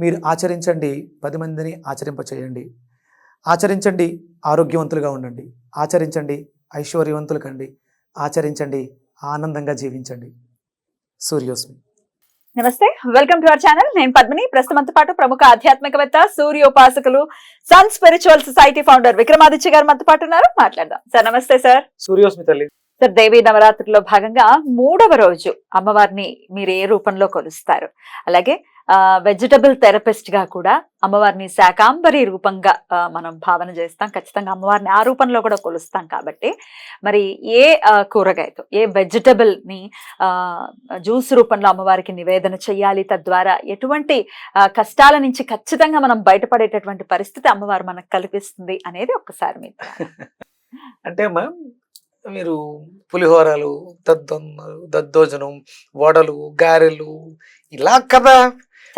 మీరు ఆచరించండి పది మందిని ఆచరింపచేయండి. ఆచరించండి ఆరోగ్యవంతులుగా ఉండండి. ఆచరించండి ఐశ్వర్యవంతులు కండి ఆచరించండి ఆనందంగా జీవించండి. సూర్యోస్మి. నమస్తే వెల్కమ్ టు అవర్ ఛానల్. నేను పద్మిని. ప్రస్తుతంతో పాటు ప్రముఖ ఆధ్యాత్మికవేత్త సూర్యోపాసకులు sun spiritual society founder Vikramaditya garu మనతో పాటు ఉన్నారు. మాట్లాడదాం. సార్ నమస్తే సార్. సూర్యోస్మి తల్లి. సార్ దేవీ నవరాత్రిలో భాగంగా మూడవ రోజు అమ్మవారిని మీరు ఏ రూపంలో కొలుస్తారు? అలాగే వెజిటబుల్ థెరపిస్ట్గా కూడా అమ్మవారిని శాకాంబరి రూపంగా మనం భావన చేస్తాం. ఖచ్చితంగా అమ్మవారిని ఆ రూపంలో కూడా కొలుస్తాం కాబట్టి. మరి ఏ కూరగాయతో ఏ వెజిటబుల్ని జ్యూస్ రూపంలో అమ్మవారికి నివేదన చేయాలి తద్వారా ఎటువంటి కష్టాల నుంచి ఖచ్చితంగా మనం బయటపడేటటువంటి పరిస్థితి అమ్మవారు మనకు కల్పిస్తుంది అనేది ఒక్కసారి మీరు అంటే మ్యామ్ మీరు పులిహోరలు దద్దొన్నలు దద్దోజనం వడలు గారెలు ఇలా కదా?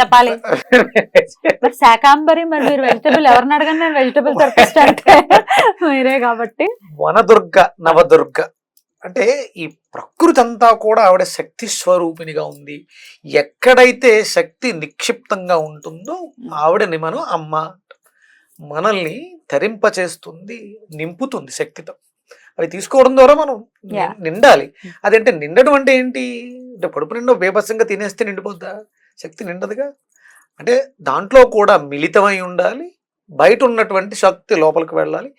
చెప్పాలి. శాకాంబరి మరి మీరు వెజిటబుల్ ఎవరిని అడగండి? నేను వెజిటబుల్ అంటే మీరే కాబట్టి. వనదుర్గ నవదుర్గ. అంటే ఈ ప్రకృతి అంతా కూడా ఆవిడ శక్తి స్వరూపిణిగా ఉంది. ఎక్కడైతే శక్తి నిక్షిప్తంగా ఉంటుందో ఆవిడని మనం అమ్మ మనల్ని తరింపచేస్తుంది నింపుతుంది శక్తితో. అవి తీసుకోవడం ద్వారా మనం. నిండాలి. అదంటే నిండడం అంటే ఏంటి? అంటే కడుపు నిండా బేబస్సంగా తినేస్తే నిండిపోద్దా? శక్తి నిండదుగా? అంటే దాంట్లో కూడా మిళితమై ఉండాలి బయట ఉన్నటువంటి శక్తి లోపలికి వెళ్ళాలి.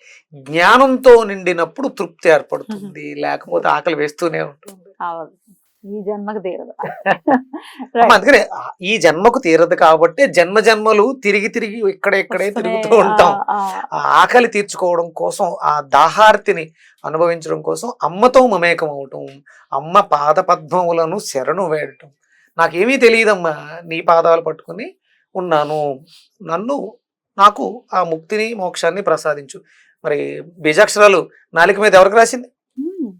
జ్ఞానంతో నిండినప్పుడు తృప్తి ఏర్పడుతుంది లేకపోతే ఆకలి వేస్తూనే ఉంటుంది. ఈ జన్మకు తీరదు. అందుకనే ఈ జన్మకు తీరదు కాబట్టి జన్మ జన్మలు తిరిగి తిరిగి ఇక్కడే ఇక్కడే తిరుగుతూ ఉంటాం. ఆకలి తీర్చుకోవడం కోసం ఆ దాహార్తిని అనుభవించడం కోసం అమ్మతో మమేకం అవటం అమ్మ పాద పద్మములను శరణు వేయటం నాకేమీ తెలియదమ్మా నీ పాదాలు పట్టుకుని ఉన్నాను. నన్ను నాకు ఆ ముక్తిని మోక్షాన్ని ప్రసాదించు. మరి బీజాక్షరాలు నాలుక మీద ఎవరికి రాసింది?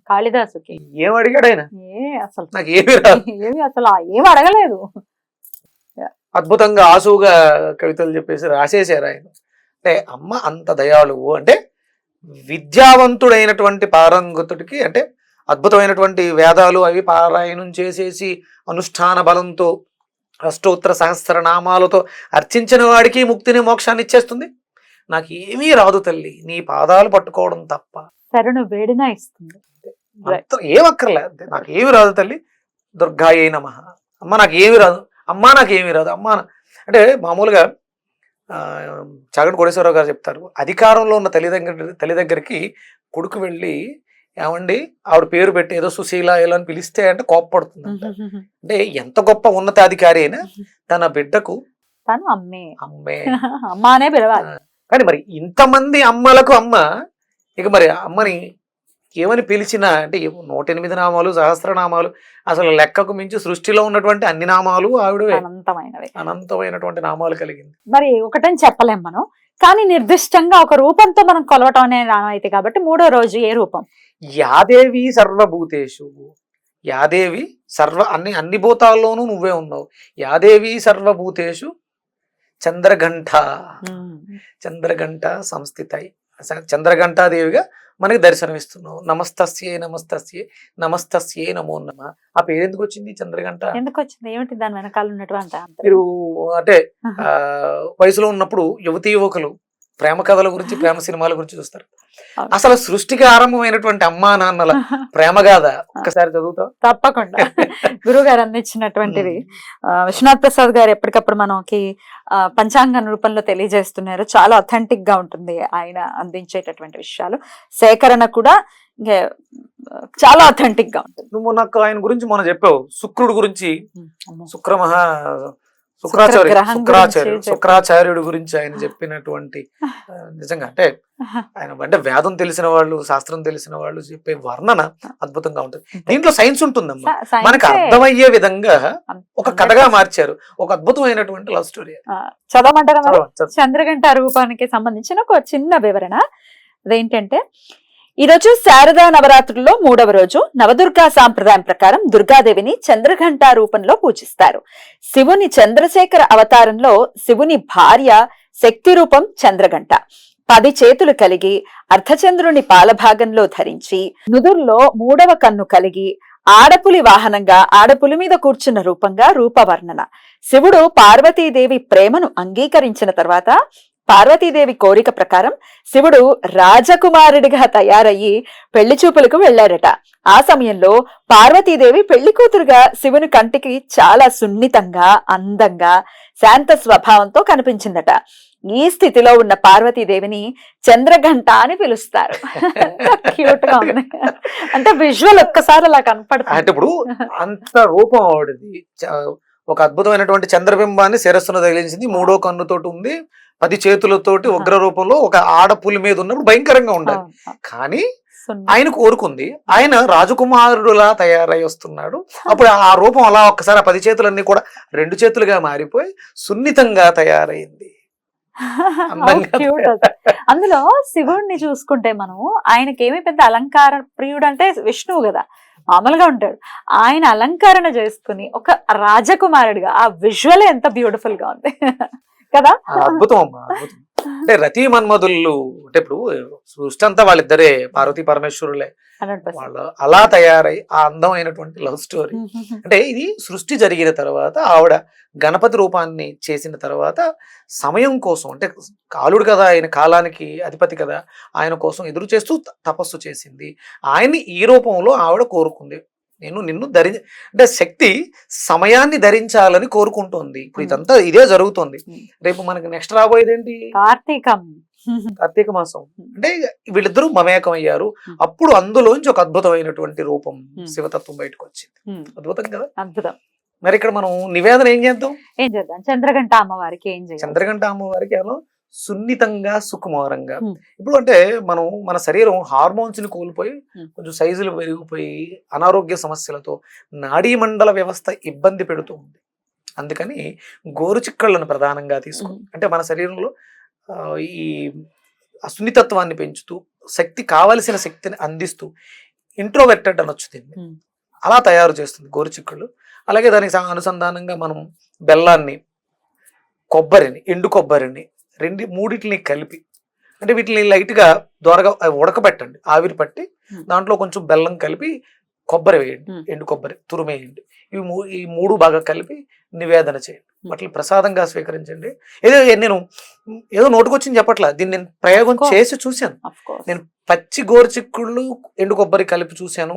కాళిదాసుకి. ఏం అడిగాడు ఆయన? అసలు నాకు ఏమీ ఏమి అసలు ఆ ఏం అడగలేదు. అద్భుతంగా ఆసువుగా కవితలు చెప్పేసి రాసేశారు ఆయన. అంటే అమ్మ అంత దయాళువు. అంటే విద్యావంతుడైనటువంటి పారంగతుడికి అంటే అద్భుతమైనటువంటి వేదాలు అవి పారాయణం చేసేసి అనుష్ఠాన బలంతో అష్టోత్తర సహస్ర నామాలతో అర్చించిన వాడికి ముక్తిని మోక్షాన్ని ఇచ్చేస్తుంది. నాకు ఏమీ రాదు తల్లి నీ పాదాలు పట్టుకోవడం తప్ప. శరణు వేడినా ఇస్తుంది. Right. అంత ఏం అక్కర్లే అంతే. నాకు ఏమి రాదు తల్లి. దుర్గాయే నమ. అమ్మ నాకు ఏమి రాదు. అమ్మ నాకు ఏమి రాదు. అమ్మ అంటే మామూలుగా చాగంటి కోటేశ్వరరావు గారు చెప్తారు అధికారంలో ఉన్న తల్లి దగ్గర తల్లి దగ్గరికి కొడుకు వెళ్ళి ఏమండి? ఆవిడ పేరు పెట్టి ఏదో సుశీల ఇలా అని పిలిస్తే అంటే కోప్పడుతుంది అంటే ఎంత గొప్ప ఉన్నతాధికారి అయినా తన బిడ్డకు తను అమ్మే. అమ్మే. అమ్మ అనే పిలవాలి కానీ మరి ఇంతమంది అమ్మలకు అమ్మ ఇక మరి అమ్మని ఏమని పిలిచినా అంటే నూట ఎనిమిది నామాలు సహస్రనామాలు అసలు లెక్కకు మించి సృష్టిలో ఉన్నటువంటి అన్ని నామాలు ఆవిడ అనంతమైనవి. అనంతమైనటువంటి నామాలు కలిగింది. మరి ఒకటని చెప్పలేం మనం. కానీ నిర్దిష్టంగా ఒక రూపంతో మనం కొలవటం అనే అయితే కాబట్టి మూడో రోజు ఏ రూపం? యాదేవి సర్వభూతేషు. యాదేవి సర్వ అన్ని అన్ని భూతాల్లోనూ నువ్వే ఉన్నావు. యాదేవి సర్వభూతేషు చంద్రఘంట. చంద్రఘంట సంస్థితై. స- చంద్రఘంటాదేవిగా మనకి దర్శనమిస్తున్నావు. నమస్తస్యే నమస్తస్యే నమస్తస్యే నమో నమ. ఆ పేరు ఎందుకు వచ్చింది చంద్రఘంట? ఎందుకు వచ్చింది ఏమిటి దాని వెనకాల ఉన్నటువంటి? మీరు అంటే ఆ వయసులో ఉన్నప్పుడు యువతి యువకులు ప్రేమ కథల గురించి ప్రేమ సినిమాల గురించి చూస్తారు. అసలు సృష్టికి ఆరంభమైనటువంటి అమ్మా నాన్నల ప్రేమ గాథ ఒక్కసారి చదువుతావు? తప్పకుండా. గురువు గారు అందించినటువంటిది. విశ్వనాథ్ ప్రసాద్ గారు ఎప్పటికప్పుడు మనకి పంచాంగం రూపంలో తెలియజేస్తున్నారు. చాలా అథెంటిక్గా ఉంటుంది ఆయన అందించేటటువంటి విషయాలు. సేకరణ కూడా చాలా అథెంటిక్గా ఉంటుంది. నువ్వు నాకు ఆయన గురించి మొన్న చెప్పావు. శుక్రుడు గురించి. అమ్మో. శుక్రాచార్య శుక్రాచార్యుడు గురించి శుక్రాచార్యుడు గురించి ఆయన చెప్పినటువంటి నిజంగా అంటే ఆయన అంటే వేదం తెలిసిన వాళ్ళు శాస్త్రం తెలిసిన వాళ్ళు చెప్పే వర్ణన అద్భుతంగా ఉంటుంది. దీంట్లో సైన్స్ ఉంటుందమ్మా. మనకు అర్థమయ్యే విధంగా ఒక కథగా మార్చారు. ఒక అద్భుతమైనటువంటి లవ్ స్టోరీ చదవమంటారా? చంద్రగంట రూపానికి సంబంధించిన ఒక చిన్న వివరణ. అదేంటంటే ఈ రోజు శారదా నవరాత్రుల్లో మూడవ రోజు నవదుర్గా సాంప్రదాయం ప్రకారం దుర్గాదేవిని చంద్రఘంట రూపంలో పూజిస్తారు. శివుని చంద్రశేఖర అవతారంలో శివుని భార్య శక్తి రూపం చంద్రఘంట. పది చేతులు కలిగి అర్ధచంద్రుని పాలభాగంలో ధరించి నుదుర్లో మూడవ కన్ను కలిగి ఆడపులి వాహనంగా ఆడపులి మీద కూర్చున్న రూపంగా రూపవర్ణన. శివుడు పార్వతీదేవి ప్రేమను అంగీకరించిన తర్వాత పార్వతీదేవి కోరిక ప్రకారం శివుడు రాజకుమారుడిగా తయారయ్యి పెళ్ళి చూపులకు వెళ్ళాడట ఆ సమయంలో పార్వతీదేవి పెళ్ళి కూతురుగా శివుని కంటికి చాలా సున్నితంగా అందంగా శాంత స్వభావంతో కనిపించిందట. ఈ స్థితిలో ఉన్న పార్వతీదేవిని చంద్రఘంట అని పిలుస్తారు. క్యూట్గా ఉంది. అంటే విజువల్ ఒక్కసారి అలా అంటే కనపడుతుంది ఇప్పుడు అంత రూపం ఆవిడది. ఒక అద్భుతమైనటువంటి చంద్రబింబాన్ని శిరస్సును తగిలించింది మూడో కన్నుతోటి ఉంది. పది చేతులతోటి ఉగ్ర రూపంలో ఒక ఆడపులి మీద ఉన్నప్పుడు భయంకరంగా ఉండాలి. కానీ ఆయన కోరుకుంది. ఆయన రాజకుమారుడులా తయారై వస్తున్నాడు అప్పుడు ఆ రూపం అలా ఒక్కసారి ఆ పది చేతులన్నీ కూడా రెండు చేతులుగా మారిపోయి సున్నితంగా తయారైంది. అందులో శివుడిని చూసుకుంటే మనం ఆయనకేమి పెద్ద అలంకార ప్రియుడు అంటే విష్ణువు కదా మామూలుగా ఉంటాడు. ఆయన అలంకరణ చేసుకుని ఒక రాజకుమారుడిగా ఆ విజువల్ ఎంత బ్యూటిఫుల్గా ఉంది. కదా? అద్భుతం అమ్మా అద్భుతం. అంటే రతి మన్మధులు అంటే ఇప్పుడు సృష్టి అంతా వాళ్ళిద్దరే పార్వతీ పరమేశ్వరులే. వాళ్ళు అలా తయారై ఆ అందమైనటువంటి లవ్ స్టోరీ. అంటే ఇది సృష్టి జరిగిన తర్వాత ఆవిడ గణపతి రూపాన్ని చేసిన తర్వాత సమయం కోసం అంటే కాలుడు కదా ఆయన కాలానికి అధిపతి కదా ఆయన కోసం ఎదురు చేస్తూ తపస్సు చేసింది. ఆయన్ని ఈ రూపంలో ఆవిడ కోరుకుంది. నేను నిన్ను ధరి అంటే శక్తి సమయాన్ని ధరించాలని కోరుకుంటోంది. ఇప్పుడు ఇదంతా ఇదే జరుగుతుంది. రేపు మనకి నెక్స్ట్ రాబోయేది ఏంటి కార్తీకం. కార్తీక మాసం. అంటే వీళ్ళిద్దరూ మమేకం అయ్యారు. అప్పుడు అందులోంచి ఒక అద్భుతమైనటువంటి రూపం. శివతత్వం బయటకు వచ్చింది. అద్భుతం కదా? అద్భుతం. మరి ఇక్కడ మనం నివేదన ఏం చేద్దాం? ఏం చేద్దాం? చంద్రగంట అమ్మవారికి ఏం చేయాలి? చంద్రగంట అమ్మవారికి కేవలం సున్నితంగా సుకుమారంగా. ఇప్పుడు అంటే మనం మన శరీరం హార్మోన్స్ని కోల్పోయి. కొంచెం సైజులు పెరిగిపోయి అనారోగ్య సమస్యలతో నాడీ మండల వ్యవస్థ ఇబ్బంది పెడుతూ ఉంది అందుకని గోరుచిక్కళ్ళను ప్రధానంగా తీసుకుని. అంటే మన శరీరంలో ఈ సున్నితత్వాన్ని పెంచుతూ శక్తి కావలసిన శక్తిని అందిస్తూ ఇంట్రోవెక్టెడ్ అనొచ్చు దీన్ని. అలా తయారు చేస్తుంది గోరుచిక్కుళ్ళు అలాగే దానికి అనుసంధానంగా మనం బెల్లాన్ని కొబ్బరిని ఎండు కొబ్బరిని రెండు మూడిటిని కలిపి అంటే వీటిని లైట్గా దోరగా ఉడకబెట్టండి ఆవిరి పట్టి. దాంట్లో కొంచెం బెల్లం కలిపి కొబ్బరి వేయండి. ఎండు కొబ్బరి తురిమేయండి ఇవి ఈ మూడు బాగా కలిపి నివేదన చేయండి. వాటిని ప్రసాదంగా స్వీకరించండి ఏదో నేను ఏదో నోటుకొచ్చింది చెప్పట్లా దీన్ని నేను ప్రయోగం. చేసి చూశాను. నేను పచ్చి గోరుచిక్కుళ్ళు ఎండు కొబ్బరి కలిపి చూశాను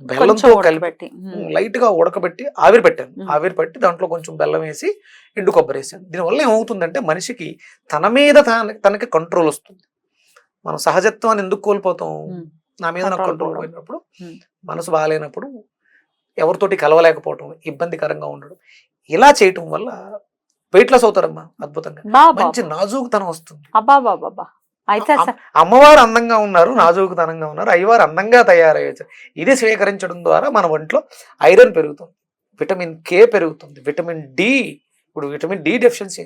బెల్లంతో కలిపి. లైట్గా ఉడకబెట్టి ఆవిరి పెట్టాను. ఆవిరి పట్టి దాంట్లో కొంచెం బెల్లం వేసి ఎండు కొబ్బరి వేసాను దీనివల్ల ఏమవుతుందంటే మనిషికి తన మీద తన తనకి కంట్రోల్ వస్తుంది మనం సహజత్వాన్ని ఎందుకు కోల్పోతాం. నా మీద నాకు కంట్రోల్. పోయినప్పుడు. మనసు బాగాలేనప్పుడు ఎవరితోటి కలవలేకపోవటం ఇబ్బందికరంగా ఉండడం ఇలా చేయటం వల్ల వెయిట్ లాస్ అవుతారమ్మా అద్భుతంగా మంచి నాజూకుతనం వస్తుంది అబ్బా బాబా బాబా అయితే అమ్మవారు అందంగా ఉన్నారు నాజూకుతనంగా ఉన్నారు అయ్యవారు అందంగా తయారయ్యారు. ఇది స్వీకరించడం ద్వారా మన ఒంట్లో ఐరన్ పెరుగుతుంది విటమిన్ కే పెరుగుతుంది విటమిన్ డి ఇప్పుడు విటమిన్ డి డెఫిషియన్సీ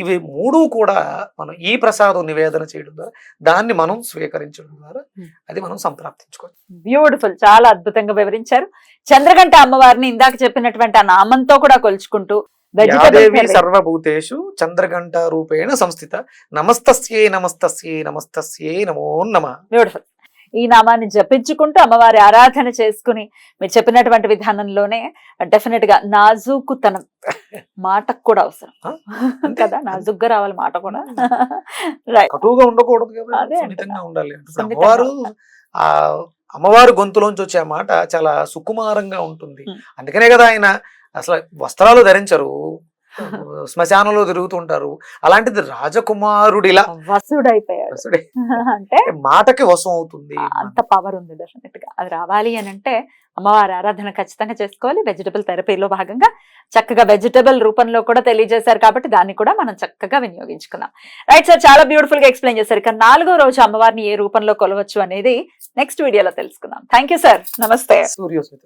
ఇవి మూడు కూడా మనం ఈ ప్రసాదం నివేదన చేయడం ద్వారా దాన్ని మనం స్వీకరించడం ద్వారా. అది మనం సంప్రాప్తించుకోవాలి బ్యూటిఫుల్ చాలా అద్భుతంగా వివరించారు. చంద్రగంట అమ్మవారిని ఇందాక చెప్పినటువంటి ఆ నామంతో కూడా కొలుచుకుంటూ యాదేవి సర్వభూతేషు చంద్రఘంట రూపేణ సంస్థిత. నమస్తస్యే నమస్తస్యే నమస్తస్యే నమో నమ. బ్యూటిఫుల్ ఈ నామాన్ని జపించుకుంటూ అమ్మవారి ఆరాధన చేసుకుని మీరు చెప్పినటువంటి విధానంలోనే డెఫినెట్గా నాజూకుతనం మాటకు కూడా అవసరం. కదా? నాజుగ్గా రావాలి మాట కూడా. కటువుగా ఉండకూడదు ఉండాలి అమ్మవారు ఆ అమ్మవారు గొంతులోంచి వచ్చే మాట చాలా సుకుమారంగా ఉంటుంది. అందుకనే కదా ఆయన అసలు వస్త్రాలు ధరించరు. శ్మశానంలో తిరుగుతుంటారు. అలాంటిది రాజకుమారుడిలా వసుడైపోయాడు. అంటే మాటకి వశం అవుతుంది. అంత పవర్ ఉంది డెఫినెట్గా. అది రావాలి అని అంటే అమ్మవారి ఆరాధన ఖచ్చితంగా చేసుకోవాలి. వెజిటబుల్ థెరపీలో భాగంగా చక్కగా వెజిటబుల్ రూపంలో కూడా తెలియజేశారు కాబట్టి దాన్ని కూడా మనం చక్కగా వినియోగించుకుందాం రైట్ సార్ చాలా బ్యూటిఫుల్గా ఎక్స్ప్లెయిన్ చేశారు. ఇక నాలుగో రోజు అమ్మవారిని ఏ రూపంలో కొలవచ్చు అనేది నెక్స్ట్ వీడియోలో తెలుసుకుందాం. థ్యాంక్ యూ సార్ నమస్తే. సూర్యోస్మిత